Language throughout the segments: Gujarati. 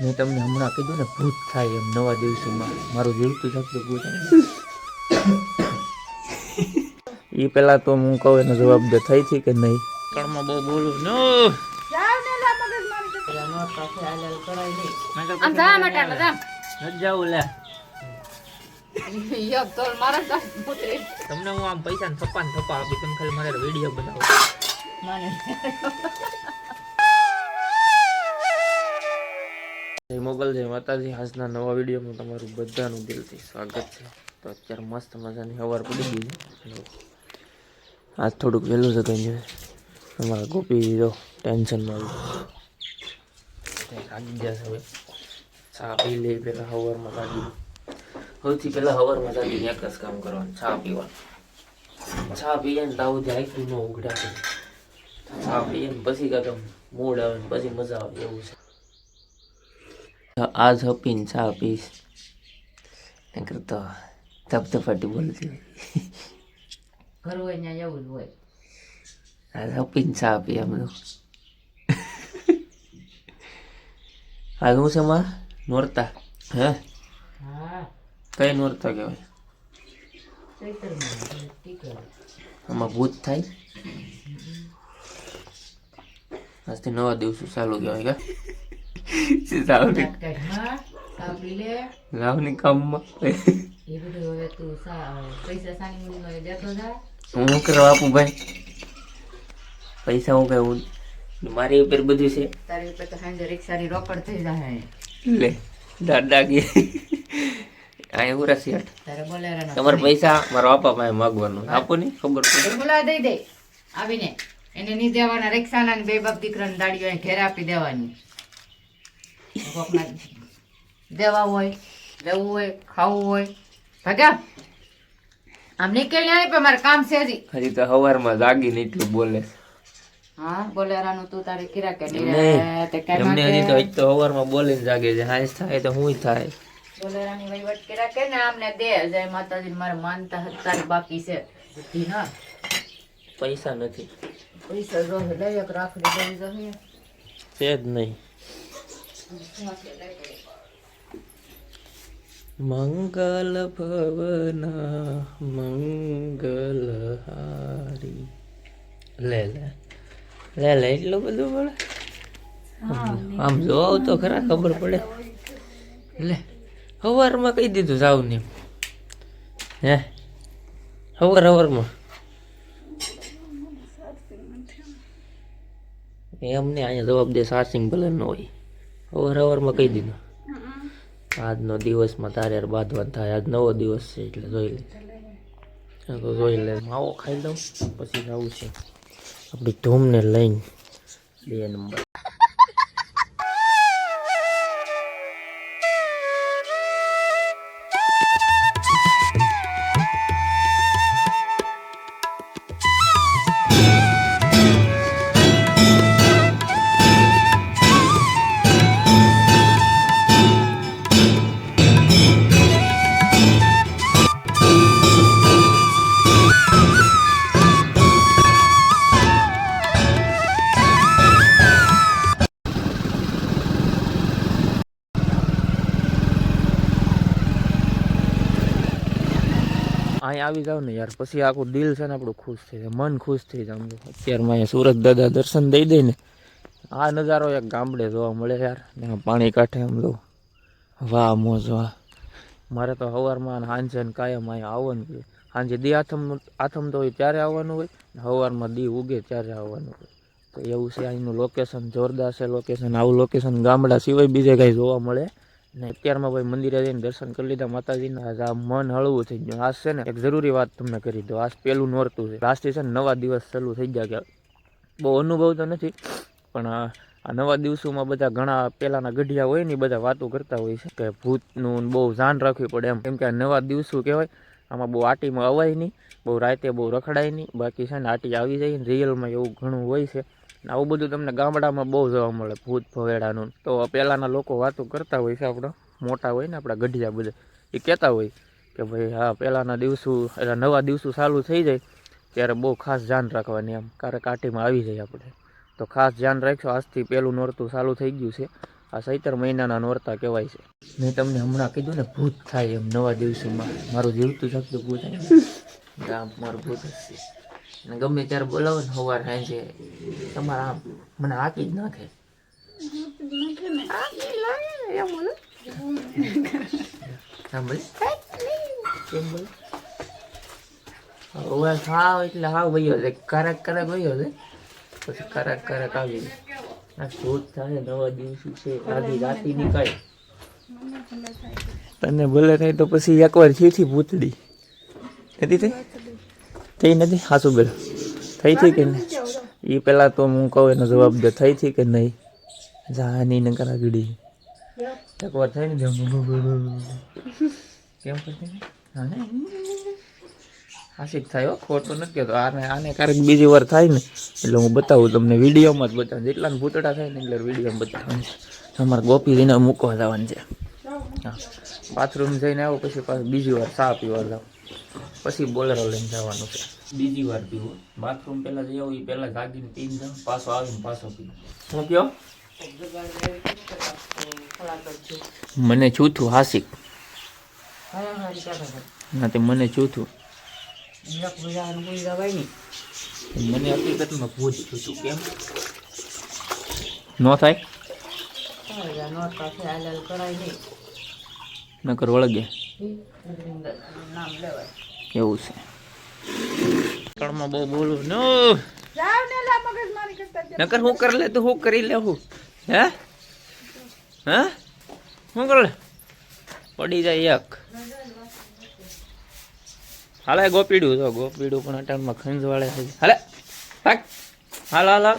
મેં તમને હમણાં કીધું ને ભૂત થાય એમ નવા દિવસોમાં. મારું જીવતું શકતું ભૂત એ પેલા તો હું કહું એનો જવાબ દે થઈ હતી કે નહીં? કણમાં બહુ બોલું. નો! આમ જા માટે આટલા જા. નથી જાવું લે. યક, તોલ મારા જા, પુત્રી. તમને હું આમ પૈસા ને થપ્પા ને થપ્પા આપી તમે ખાલી મારે વીડિયો બનાવો. જય મોગલ, જય માતાજી. આજના નવા વિડીયોમાં તમારું બધાનું દિલથી સ્વાગત છે. તો અત્યારે મસ્ત મજાની સવાર પડી ગઈ આજ થોડુંક વહેલું છે કંઈ અમારા ગોપી જો ટેન્શનમાં આવી ગયા. છે હવે ચા પી લે પહેલાં સવારમાં લાગી સૌથી પહેલાં સવારમાં લાગી એક જ કામ કરવાનું, ચા પીવાનું. ચા પીએ ને તાવું આખું ન ઉઘડા ચા પીએ ને પછી કાંઈક મૂડ આવે ને પછી મજા આવે એવું છે. આજ હપીને ચા પીશ. નકર તો ધપધપાટી બોલતી ઘર હોય ત્યાં જવું જ હોય. આજ હપીને ચા પી એમ તો હાલ હું છે માં? નોરતા. હે? હા. કઈ નોરતા કહેવાય. આમાં ભૂત થાય? આજથી નવા દિવસો ચાલુ કહેવાય કા? લે. સાવની કામમાં હું કરવા આપું ભાઈ પૈસા હું કઈ હું મારી ઉપર બધું છે તારી ઉપર તો સાંજે રિક્ષાની રોકડ થઈ જાય લે દાદા કે એવું રસી બોલેરાનો તમારે પૈસા મારા બાપા પાસે માગવાનું આપો ને ખબર પડે બોલા દઈ દે આવીને એને નહીં દેવાના રિક્ષાના બે બાપ દીકરાને દાડીઓ ઘેર આપી દેવાની. કોકના દેવા હોય લેવું હોય ખાવું હોય ભાગ્યા આમ નીકળી આવી પણ મારે કામ છે હજી. હજી તો સવારમાં જાગીને એટલું બોલે હા બોલેરાનું તું તારે કિરા કે નહીં. તે કાંઈ એમને હજી તો હજી તો સવારમાં બોલીને જાગે છે. હાંસ થાય તો હું થાય. બોલેરાની વહીવટ કિરા કે ને આમને દે. જય માતાજી મારે માનતા હતા બાકી છે. બુદ્ધિ ના પૈસા નથી. પૈસા જો લઈ એક રાખડી દેવી જોઈએ છે જ નહીં. મંગલ ભવના મંગલ હારી લે લે લે લે એટલું બધું પડે? આમ જોવ તો ખરા ખબર પડે. લે હવારમાં કહી દીધું જાવ ને હે? હવાર હવારમાં. એમને અહીંયા જવાબ દે સાર્સિંગ ભલે ન હોય. હવાર હવારમાં કહી દીધું. આજનો દિવસમાં તારે યાર બાંધવાનું થાય. આજ નવો દિવસ છે એટલે જોઈ લે. તો જોઈ લે. માવો ખાઈ લઉં પછી જવું છે. આપણી ધૂમને લઈને બે નંબર. અહીંયા આવી જાવ ને યાર, પછી આખું દિલ છે ને આપણું ખુશ થઈ જાય, મન ખુશ થઈ જાય અત્યારમાં અહીંયા સુરત દાદા દર્શન દઈ દઈ ને, આ નજારો એક ગામડે જોવા મળે યાર પાણી કાંઠે આમ લો વાહ, મોજ, વાહ. મારે તો સવારમાં સાંજે ને કાયમ અહીંયા આવવાનું છે સાંજે દી આથમનું આથમ તો હોય ત્યારે આવવાનું હોય ને સવારમાં દી ઉગે ત્યારે આવવાનું હોય. તો એવું છે અહીંનું લોકેશન જોરદાર છે લોકેશન આવું લોકેશન ગામડા સિવાય બીજે કાંઈ જોવા મળે. ને અત્યારમાં ભાઈ મંદિરે જઈને દર્શન કરી લીધા, માતાજીના આજ આ મન હળવું થઈ ગયું. આજ છે ને એક જરૂરી વાત તમને કરી દો આજ પહેલું નોરતું છે. આજથી છે ને નવા દિવસ ચાલુ થઈ ગયા કે બહુ અનુભવ તો નથી, પણ આ નવા દિવસોમાં બધા ઘણા પહેલાના ગઢિયા હોય ને બધા વાતો કરતા હોય છે કે ભૂતનું બહુ જાન રાખવી પડે એમ. કેમ કે નવા દિવસો કહેવાય, આમાં બહુ આટીમાં અવાય નહીં, બહુ રાતે બહુ રખડાય નહીં. બાકી છે ને આટી આવી જાય ને રિયલમાં એવું ઘણું હોય છે. આવું બધું તમને ગામડામાં બહુ જોવા મળે, ભૂત ભવેડાનું. તો પહેલાંના લોકો વાતો કરતા હોય છે આપણા, મોટા હોય ને આપણા ગઢિયા બધા, એ કહેતા હોય કે ભાઈ, હા, પહેલાંના દિવસો એટલે નવા દિવસો ચાલુ થઈ જાય, ત્યારે બહુ ખાસ ધ્યાન રાખવાની એમ કારણ કાઠીમાં આવી જાય આપણે. તો ખાસ ધ્યાન રાખશો આજથી પહેલું નોરતું ચાલુ થઈ ગયું છે. આ સૈતર મહિનાના નોરતા કહેવાય છે. મેં તમને હમણાં કીધું ને, ભૂત થાય એમ નવા દિવસોમાં. મારું જીવતું શકતું ભૂત થાય મારું ભૂત જ અને ગમે ત્યારે બોલાવો ને સવાર સાંજે, તમારા આમ મને હાકી જ નાખે. હવે હાવ એટલે હાવ વયો છે કરાક કરાક વયો છે પછી કરાક કરાક આવી. આ શોધ થાય, નવા દિવસો છે, આધી રાતી નીકળે. તને ભલે થાય તો પછી એકવાર થઈથી ભૂતડી. નથી થઈ થઈ નથી? હાસુ બેલ? થઈ થઈ કે નહીં? એ પહેલાં તો હું કહું, એનો જવાબ દે. થઈ થઈ કે નહીં? જાની ને કરા ગીડી. એકવાર થઈ ને કેમ કરતી હા હાસિક થાય, હો, ખોટું નથી કહેતો. આને આને ક્યારેક બીજી વાર થાય ને, એટલે હું બતાવું તમને વિડીયોમાં જ બતાવું. જેટલા ભૂતડા થાય ને એટલે વિડીયોમાં બતાવવાનું છે અમારે ગોપીજીને મૂકવા જવાનું છે. હા. બાથરૂમ જઈને આવો, પછી પાછું બીજી વાર ચા પીવા જાવ પછી બોલેરો લઈને જવાનું છે. બીજી વાર પીવું. બાથરૂમ પહેલાં જઈ આવું એ પહેલાં જાગીને પીને જાઉં પાછો આવીને પાછો પીવું. હું કયો મને જૂથું હાસિક. ના તે મને જૂથું મને હકીકતમાં ભૂત છૂથું કેમ? ન થાય? નકર વળગે. એવું છે. કણમાં બહુ બોલું. નો. નકર હું કરી લે તો હું કરી લે હું? હે? હે શું કરે લે? પડી જાય એક. હાલે ગોપીડું તો ગોપીડું પણ અટાણમાં ખંજવાળે છે. હાલે હાલ હાલ હાલ.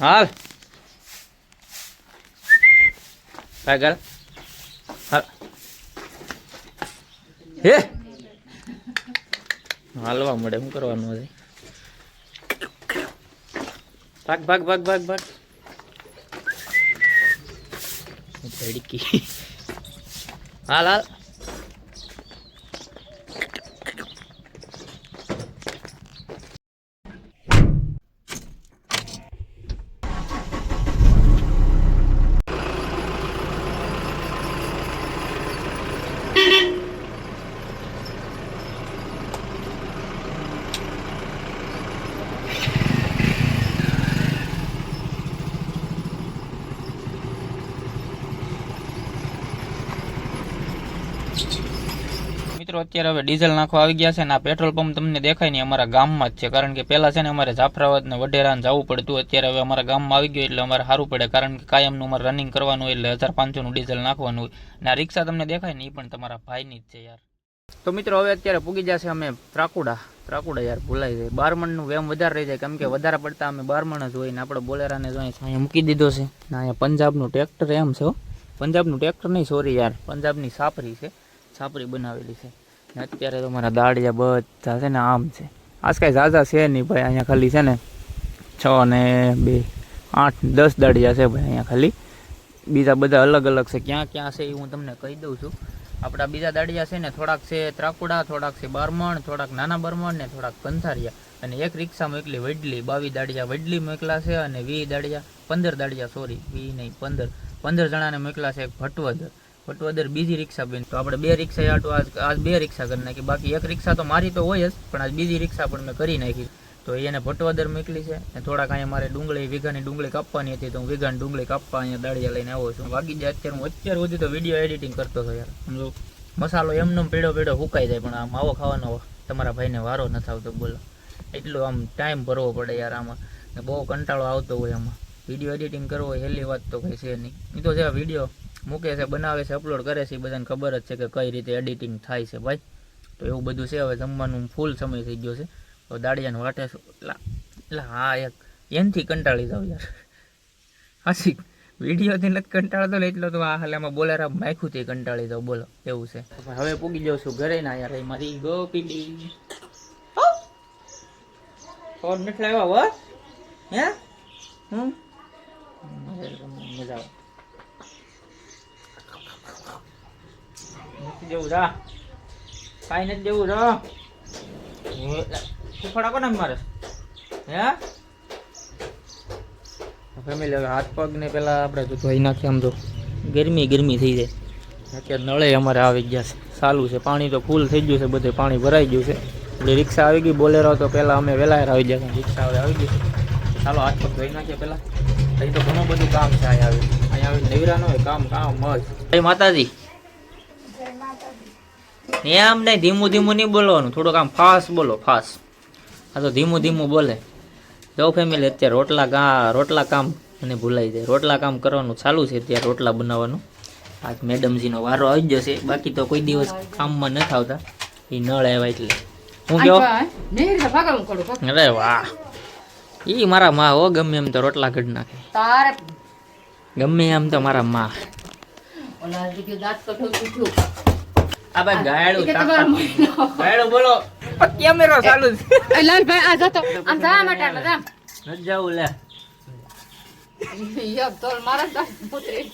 હાલ. હાલ હે હાલવા મળે શું કરવાનું હશે ભાગ ભાગ ભાગ ભાગ ભાગ ધડકી હાલ હાલ મિત્રો, અત્યારે હવે ડીઝલ નાખવા આવી ગયા છે ને આ પેટ્રોલ પંપ તમને દેખાય નહીં, અમારા ગામમાં જ છે. કારણ કે પહેલાં છે ને અમારે જાફરાબાદ ને વઢેરાને જવું પડતું, અત્યારે હવે અમારા ગામમાં આવી ગયું એટલે અમારે સારું પડે. કારણ કે કાયમનું અમારે રનિંગ કરવાનું હોય એટલે હજાર પાંચસોનું ડીઝલ નાખવાનું હોય. ને આ રિક્ષા તમને દેખાય ને, એ પણ તમારા ભાઈની જ છે યાર. તો મિત્રો, હવે અત્યારે પૂગી જશે અમે ત્રાકુડા. ત્રાકુડા યાર, ભૂલાઈ જાય. બારમણનું વેમ વધારે રહી જાય. કેમ કે વધારે પડતા અમે બારમણ જ હોય ને આપણે બોલેરાને જો અહીંયા મૂકી દીધો છે. ને અહીંયા પંજાબનું ટ્રેક્ટર એમ છે પંજાબનું ટ્રેક્ટર નહીં સોરી યાર. પંજાબની સાપરી છે. છાપરી બનાવેલી છે. અત્યારે તો મારા દાડિયા બધા છે ને આમ છે. આજ કાંઈ ઝાઝા છે નહીં ભાઈ, અહીંયા ખાલી છે ને છ ને બે, આઠ દસ દાડિયા છે ભાઈ અહીંયા ખાલી. બીજા બધા અલગ અલગ છે. ક્યાં ક્યાં છે એ હું તમને કહી દઉં છું. આપણા બીજા દાડિયા છે ને, થોડાક છે ત્રાકુડા, થોડાક છે બારમણ, થોડાક નાના બરમણ ને થોડાક પંથારિયા અને એક રિક્ષામાં એકલી વડલી, બાવી દાડિયા વડલી મોકલા છે અને વી દાડિયા પંદર દાડિયા સોરી વી નહીં, પંદર. પંદર જણાને મોકલા છે એક ભટવદર. ભટવદર બીજી રિક્ષા બેન તો આપણે બે રિક્ષા આટો આજ બે રિક્ષા કરી નાખી. બાકી એક રિક્ષા તો મારી તો હોય જ, પણ આજ બીજી રિક્ષા પણ મેં કરી નાખી. તો એને ભટવાદર મોકલી છે ને થોડાક અહીંયા મારે ડુંગળી, વીઘાની ડુંગળી કાપવાની હતી તો હું વીઘાની ડુંગળી કાપવા અહીંયા દાળિયા લઈને આવું છું. વાગી જાય અત્યારે હું અત્યાર સુધી તો વીડિયો એડિટિંગ કરતો હતો યાર. સમજો? મસાલો એમનો પેડો પેડો હુકાઈ જાય, પણ આમ આવો ખાવાનો તમારા ભાઈને વારો નથી આવતો બોલો. એટલો આમ ટાઈમ ભરવો પડે યાર આમાં. બહુ કંટાળો આવતો હોય આમાં. વીડિયો એડિટિંગ કરવો હેલી વાત તો કંઈ છે નહીં. એ તો છે વીડિયો મૂકે છે, બનાવે છે અપલોડ કરે છે, એ બધાને ખબર જ છે કે કઈ રીતે એડિટિંગ થાય છે ભાઈ. તો એવું બધું છે, હવે જમવાનું ફૂલ સમય થઈ ગયો છે. તો દાડિયાને વાટે એટલે હા એક, એનથી કંટાળી જાવ યાર. હાસી વિડીયોથી નથી કંટાળતો ને એટલો તો આ હાલમાં બોલેરા માયખું થી કંટાળી જાવ, બોલો. એવું છે. હવે પૂગી જાઉં છું ઘરે ના યાર મારી ગોપીડી ફોન નથી લાવ્યા, હો? હે? હમ? મજા આવે. જેવું રા કાંઈ નથી જેવું રા ફૂફડા કોને મારે. હે? ફેમિલી હાથ પગ ને પેલા આપણે તો ધોઈ નાખીએ આમ તો. ગરમી ગરમી થઈ જાય. અત્યારે નળે અમારે આવી ગયા છે. ચાલુ છે. પાણી તો ફૂલ થઈ ગયું છે. બધે પાણી ભરાઈ ગયું છે. એટલે રિક્ષા આવી ગઈ બોલેરો તો પહેલાં અમે વહેલા આવી ગયા રિક્ષા હવે આવી ગઈ ચાલો હાથ પગ ધોઈ નાખીએ પહેલાં અહીં તો ઘણું બધું કામ છે. અહીંયા આવી અહીંયા આવી નવરા ન હોય કામ કામ મજ માતાજી. એમ નહીં ધીમું ધીમું નહીં બોલવાનું. થોડુંક આમ ફાસ્ટ બોલો ફાસ્ટ આ તો ધીમું ધીમું બોલે. જો ફેમિલી અત્યારે રોટલા કા રોટલા કામ મને ભૂલાઈ જાય. રોટલા કામ કરવાનું ચાલુ છે અત્યારે રોટલા બનાવવાનું. આજ મેડમજીનો વારો આવી જશે બાકી તો કોઈ દિવસ કામમાં નથી આવતા. એ નળ આવ્યા એટલે. હું કહો. અરે વાહ. એ મારા માં હો ગમે એમ તો રોટલા ઘડ નાખે. તારે ગમે એમ તો મારા માં. આ ભાઈ ગાયડું ગાયડું બોલો. કેમેરો ચાલુ છે. લાલભાઈ આ જતો. આમ જા માટે આમ જા નથી જવું લે. યક તોલ મારા પુત્રી